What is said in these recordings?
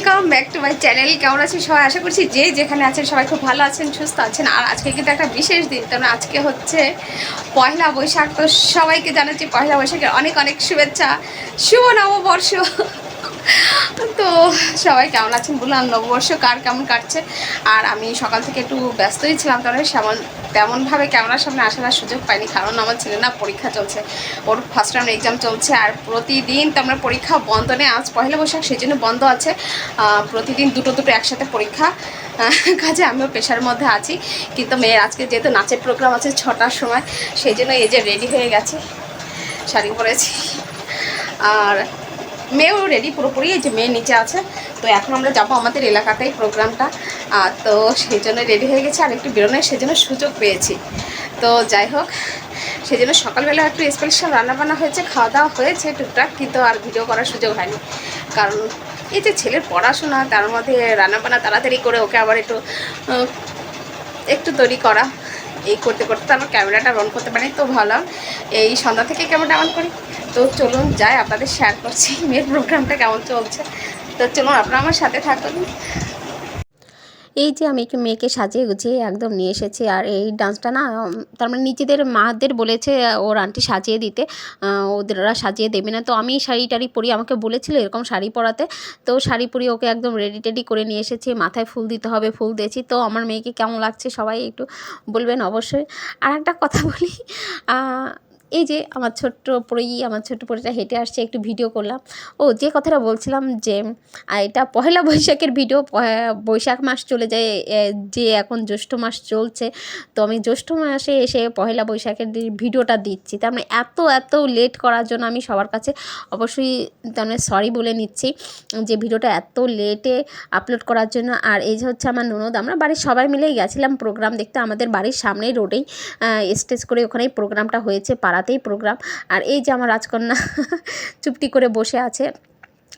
Welcome back to my channel কেমন আছেন সবাই? আশা করছি যে যেখানে আছেন সবাই খুব ভালো আছেন, সুস্থ আছেন। আর আজকে কিন্তু একটা বিশেষ দিন কারণ আজকে হচ্ছে পয়লা বৈশাখ। তো সবাইকে জানাচ্ছি পয়লা বৈশাখের অনেক অনেক শুভেচ্ছা। শুভ নববর্ষ। তো সবাই কেমন আছেন বললাম নববর্ষ কার কেমন কাটছে? আর আমি সকাল থেকে একটু ব্যস্তই ছিলাম তাহলে সেমন, তেমনভাবে ক্যামেরার সামনে আসার আর সুযোগ পাইনি, কারণ আমার ছেলে না পরীক্ষা চলছে। ওর ফার্স্ট টাইম এক্সাম চলছে, আর প্রতিদিন তো আমরা পরীক্ষা বন্ধ নেই, আজ পয়লা বৈশাখ, সেই জন্য বন্ধ আছে। প্রতিদিন দুটো দুটো একসাথে পরীক্ষা কাজে আমিও পেশার মধ্যে আছি, কিন্তু মেয়ের আজকে যেহেতু নাচের প্রোগ্রাম আছে ছটার সময়, সেই জন্য এই যে রেডি হয়ে গেছে, শাড়ি পরেছি। আর মেয়েও রেডি পুরোপুরি এই যে মেয়ে নিচে আছে। তো এখন আমরা যাব আমাদের এলাকাতেই প্রোগ্রামটা। আর তো সেই জন্য রেডি হয়ে গেছে আর একটু বেরোনোর সেজন্য সুযোগ পেয়েছি। তো যাই হোক সেই জন্য সকালবেলা একটু স্পেশাল রান্নাবান্না হয়েছে খাওয়া দাওয়া হয়েছে টুকটাক, কিন্তু আর ভিডিও করার সুযোগ হয়নি। কারণ এই যে ছেলের পড়াশোনা, তার মধ্যে রান্নাবান্না তাড়াতাড়ি করে ওকে আবার একটু একটু তৈরি করা, এই করতে করতে আমার ক্যামেরাটা অন করতে পারি, তো ভালো। এই সন্ধ্যা থেকে ক্যামেরাটা অন করি। তো চলুন যাই আপনাদের শেয়ার করছি। মেয়ের প্রোগ্রামটা কেমন চলছে? তো চলুন আপনারা আমার সাথে থাকুন। এই যে আমি একটু মেয়েকে সাজিয়ে গুছিয়ে একদম নিয়ে এসেছি আর এই ডান্সটা না তার মানে নিজেদের মাদের বলেছে ওর আন্টি সাজিয়ে দিতে। আহ, ওদের ওরা সাজিয়ে দেবে না। তো আমি শাড়ি টাড়ি পরি আমাকে বলেছিল এরকম শাড়ি পরাতে। তো শাড়ি পরিয়ে ওকে একদম রেডি টেডি করে নিয়ে এসেছি। মাথায় ফুল দিতে হবে ফুল দিয়েছি। তো আমার মেয়েকে কেমন লাগছে সবাই একটু বলবেন অবশ্যই। আর একটা কথা বলি এই যে আমার ছোট্ট পরেই আমার ছোট্ট পরেটা হেঁটে আসছে, একটু ভিডিও করলাম। ও, যে কথাটা বলছিলাম যে এটা পহেলা বৈশাখের ভিডিও বৈশাখ মাস চলে যায় যে এখন জ্যৈষ্ঠ মাস চলছে, তো আমি জ্যৈষ্ঠ মাসে এসে পহেলা বৈশাখের ভিডিওটা দিচ্ছি। তার মানে এত এত লেট করার জন্য আমি সবার কাছে অবশ্যই তার মানে সরি বলে নিচ্ছি যে ভিডিওটা এত লেটে আপলোড করার জন্য। আর এই যে হচ্ছে আমার ননদ, আমরা বাড়ির সবাই মিলেই গেছিলাম প্রোগ্রাম দেখতে। আমাদের বাড়ির সামনেই রোডেই স্টেজ করে ওখানেই প্রোগ্রামটা হয়েছে পাড়াতেই প্রোগ্রাম আর এই যে আমার রাজকন্যা চুপটি করে বসে আছে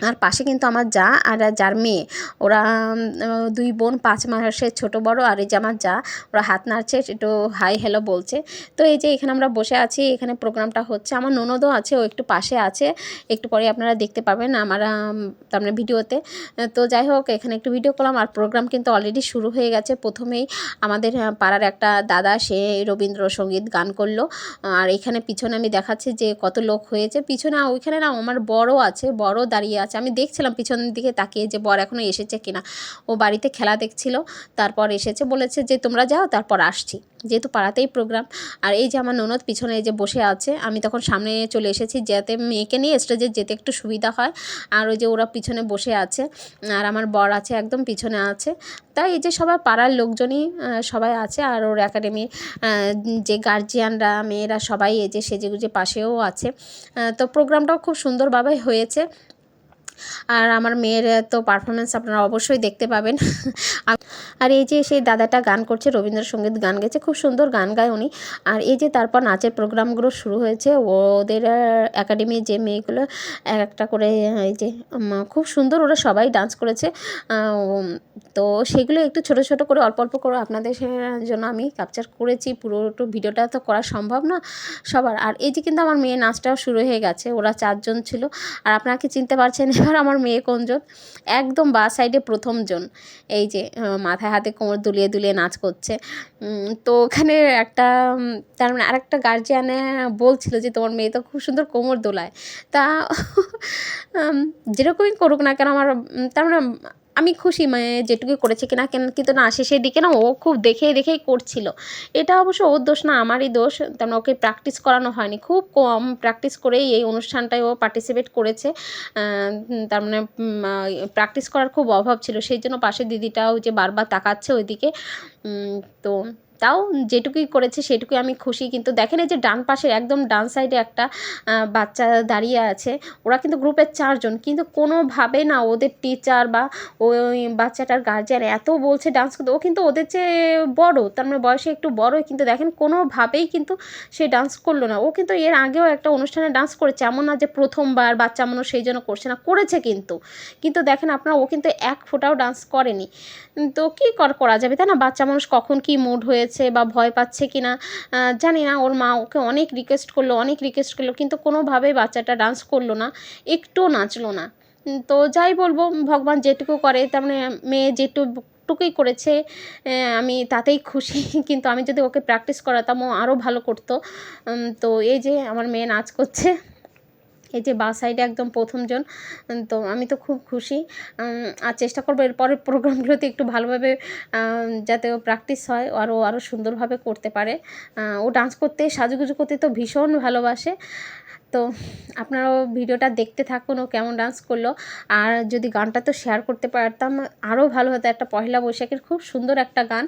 আর পাশে কিন্তু আমার যা আর যার মেয়ে। ওরা দুই বোন পাঁচ মাসের ছোট বড় আর এই যে আমার যা ওরা হাত নাড়ছে একটু হাই হ্যালো বলছে। তো এই যে এখানে আমরা বসে আছি এখানে প্রোগ্রামটা হচ্ছে। আমার ননদও আছে ও একটু পাশে আছে। একটু পরে আপনারা দেখতে পাবেন আমার আম, তার মানে ভিডিওতে। তো যাই হোক এখানে একটু ভিডিও করলাম। আর প্রোগ্রাম কিন্তু অলরেডি শুরু হয়ে গেছে। প্রথমেই আমাদের পাড়ার একটা দাদা সে রবীন্দ্রসঙ্গীত গান করল। আর এখানে পিছনে আমি দেখাচ্ছি যে কত লোক হয়েছে। পিছনে ওইখানে না আমার বড় আছে বড় দাঁড়িয়ে আছে। আমি দেখছিলাম পিছনের দিকে তাকিয়ে যে বর এখনও এসেছে কিনা। ও বাড়িতে খেলা দেখছিল, তারপর এসেছে, বলেছে যে, তোমরা যাও, তারপর আসছি। যেহেতু পাড়াতেই প্রোগ্রাম আর এই যে আমার ননদ পিছনে যে বসে আছে, আমি তখন সামনে চলে এসেছি, যাতে মেয়েকে নিয়ে স্টেজে যেতে একটু সুবিধা হয়। আর ওই যে ওরা পিছনে বসে আছে, আর আমার বর আছে, একদম পিছনে আছে। তাই এই যে সবার পাড়ার লোকজনই সবাই আছে, আর ওর একাডেমির যে গার্জিয়ানরা মেয়েরা সবাই এই যে সেজেগুজে পাশেও আছে। তো প্রোগ্রামটাও খুব সুন্দরভাবে হয়েছে। আর আমার মেয়ের তো পারফরমেন্স আপনারা অবশ্যই দেখতে পাবেন। আর- এই যে সেই দাদাটা গান করছে, রবীন্দ্রসঙ্গীত গান গেছে খুব সুন্দর গান গায় উনি। আর এই যে তারপর নাচের প্রোগ্রামগুলো শুরু হয়েছে, ওদের একাডেমির যে মেয়েগুলো এক একটা করে এই যে খুব সুন্দর ওরা সবাই ডান্স করেছে। তো সেগুলো একটু ছোট ছোট করে, অল্প অল্প করে আপনাদের জন্য আমি ক্যাপচার করেছি। পুরো একটু ভিডিওটা তো করা সম্ভব না সবার। আর এই যে কিন্তু আমার মেয়ে নাচটাও শুরু হয়ে গেছে, ওরা চারজন ছিল। আর আপনারা কি চিনতে পারছেন? এবার আমার মেয়ে কোনজন একদম বা সাইডে প্রথমজন এই যে মাথায় হাতে কোমর দুলিয়ে দুলিয়ে নাচ করছে। তো ওখানে একটা তার মানে আরেকটা গার্জিয়ানে বলছিল যে, তোমার মেয়ে তো খুব সুন্দর কোমর দোলায়। তা যেরকমই করুক না কেন আমার তার মানে আমি খুশি মানে যেটুকু করেছে কিনা কেন, কিন্তু না শেষের দিকে না, ও খুব দেখে দেখেই করছিল। এটা অবশ্য ওর দোষ না, আমারই দোষ। তেমন ওকে প্র্যাকটিস করানো হয়নি। খুব কম প্র্যাকটিস করেই এই অনুষ্ঠানটায় ও পার্টিসিপেট করেছে। তার মানে প্র্যাকটিস করার খুব অভাব ছিল। সেই জন্য পাশের দিদিটাও যে বারবার তাকাচ্ছে ওইদিকে। তো তাও যেটুকুই করেছে সেটুকুই আমি খুশি। কিন্তু দেখেন এই যে ডান পাশে একদম ডান সাইডে একটা বাচ্চা দাঁড়িয়ে আছে, ওরা কিন্তু গ্রুপের চারজন। কিন্তু কোনোভাবে না ওদের টিচার বা ওই বাচ্চাটার গার্জিয়ান এত বলছে ডান্স করতে, ও কিন্তু ওদের চেয়ে বড়, তার মানে বয়সে একটু বড়ই। কিন্তু দেখেন কোনোভাবেই কিন্তু সে ডান্স করল না। ও কিন্তু এর আগেও একটা অনুষ্ঠানে ডান্স করেছে, এমন না যে প্রথমবার বাচ্চা মানুষ সেই জন্য করছে না, করেছে কিন্তু। কিন্তু দেখেন আপনারা, ও কিন্তু এক ফোঁটাও ডান্স করেনি। তো কী করা যাবে? তাই না? বাচ্চা মানুষ কখন কি মুড হয়েছে? বা ভয় পাচ্ছে কি না জানি না। ওর মা ওকে অনেক রিকোয়েস্ট করল, অনেক রিকোয়েস্ট করল, কিন্তু কোনোভাবেই বাচ্চাটা ডান্স করল না, একটুও নাচলো না। তো যাই বলব, ভগবান যেটুকু করে, তার মানে মেয়ে যেটুকু টুকুই করেছে আমি তাতেই খুশি। কিন্তু আমি যদি ওকে প্র্যাকটিস করাতাম, ও আরও ভালো করতো। তো এই যে আমার মেয়ে নাচ করছে। এই যে বা সাইডে একদম প্রথমজন জন তো আমি তো খুব খুশি। আর চেষ্টা করব এরপরের প্রোগ্রামগুলোতে একটু ভালোভাবে যাতে ও প্র্যাকটিস হয় আরও আরও সুন্দরভাবে করতে পারে। ও ডান্স করতে, সাজুগুজু করতে তো ভীষণ ভালোবাসে। তো আপনারাও ভিডিওটা দেখতে থাকুন ও কেমন ডান্স করল। আর যদি গানটা তো শেয়ার করতে পারতাম আরও ভালো হতো। একটা পয়লা বৈশাখের খুব সুন্দর একটা গান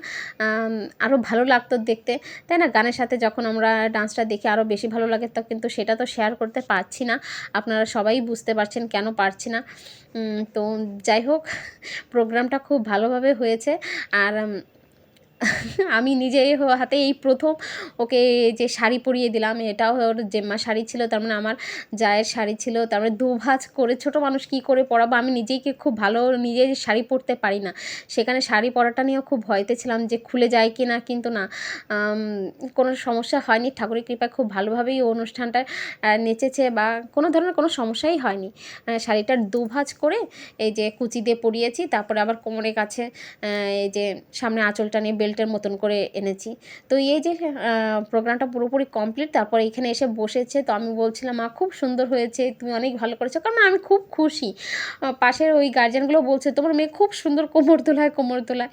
আরও ভালো লাগতো দেখতে। তাই না? গানের সাথে যখন আমরা ডান্সটা দেখি আরও বেশি ভালো লাগে। তো কিন্তু সেটা তো শেয়ার করতে পারছি না। আপনারা সবাই বুঝতে পারছেন কেন পারছি না। তো যাই হোক প্রোগ্রামটা খুব ভালোভাবে হয়েছে। আর আমি নিজে হাতে এই প্রথম ওকে যে শাড়ি পরিয়ে দিলাম, এটাও ওর জেম্মা শাড়ি ছিল, তার মানে আমার জায়ের শাড়ি ছিল তারপরে দুভাজ করে ছোট মানুষ কি করে পরাবো, আমি নিজেকে খুব ভালো নিজে শাড়ি পরতে পারি না। সেখানে শাড়ি পরাটা নিয়েও খুব ভয়তে ছিলাম যে খুলে যায় কি না, কিন্তু না কোনো সমস্যা হয়নি। ঠাকুরের কৃপায় খুব ভালোভাবেই ও অনুষ্ঠানটা নেচেছে বা কোনো ধরনের কোনো সমস্যাই হয়নি। শাড়িটার দুভাজ করে এই যে কুচি দিয়ে পরিয়েছি, তারপরে আবার কোমরের কাছে এই যে সামনে আঁচলটা নিয়ে বেল্টের মতন করে এনেছি। তো এই যে প্রোগ্রামটা পুরোপুরি কমপ্লিট, তারপর এখানে এসে বসেছে। তো আমি বলছিলাম, মা, খুব সুন্দর হয়েছে, তুমি অনেক ভালো করেছ। কারণ আমি খুব খুশি। পাশের ওই গার্জেনগুলো বলছে, তোমার মেয়ে খুব সুন্দর কোমর তোলায় কোমর তোলায়।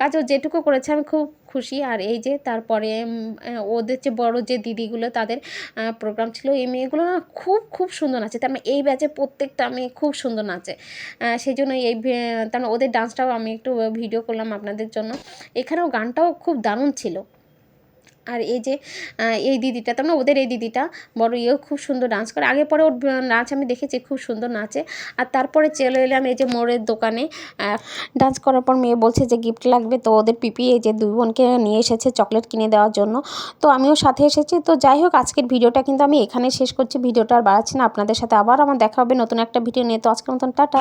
কাজও যেটুকু করেছে, আমি খুব খুশি। আর এই যে তারপরে ওদের যে বড় যে দিদিগুলো, তাদের প্রোগ্রাম ছিল, এই মেয়েগুলো না খুব খুব সুন্দর নাচে। তার মানে এই ব্যাচে প্রত্যেকটা মেয়ে খুব সুন্দর নাচে। সেই জন্য এই তার মানে ওদের ডান্সটাও আমি একটু ভিডিও করলাম আপনাদের জন্য। এখানেও গানটাও খুব দারুণ ছিল। আর এই যে এই দিদিটা তার মানে ওদের এই দিদিটা, বড় ইয়েও খুব সুন্দর ডান্স করে। আগে পরে ওর নাচ আমি দেখেছি, খুব সুন্দর নাচে। আর তারপরে চলে এলাম এই যে মোড়ের দোকানে। ডান্স করার পর মেয়ে বলছে যে গিফট লাগবে, তো ওদের পিপি এই যে দুই বোনকে নিয়ে এসেছে চকলেট কিনে দেওয়ার জন্য। তো আমিও সাথে এসেছি। তো যাই হোক, আজকের ভিডিওটা কিন্তু আমি এখানে শেষ করছি। ভিডিওটা আর বাড়াচ্ছি না। আপনাদের সাথে আবার আমার দেখা হবে নতুন একটা ভিডিও নিয়ে। তো আজকের মতন, টাটা।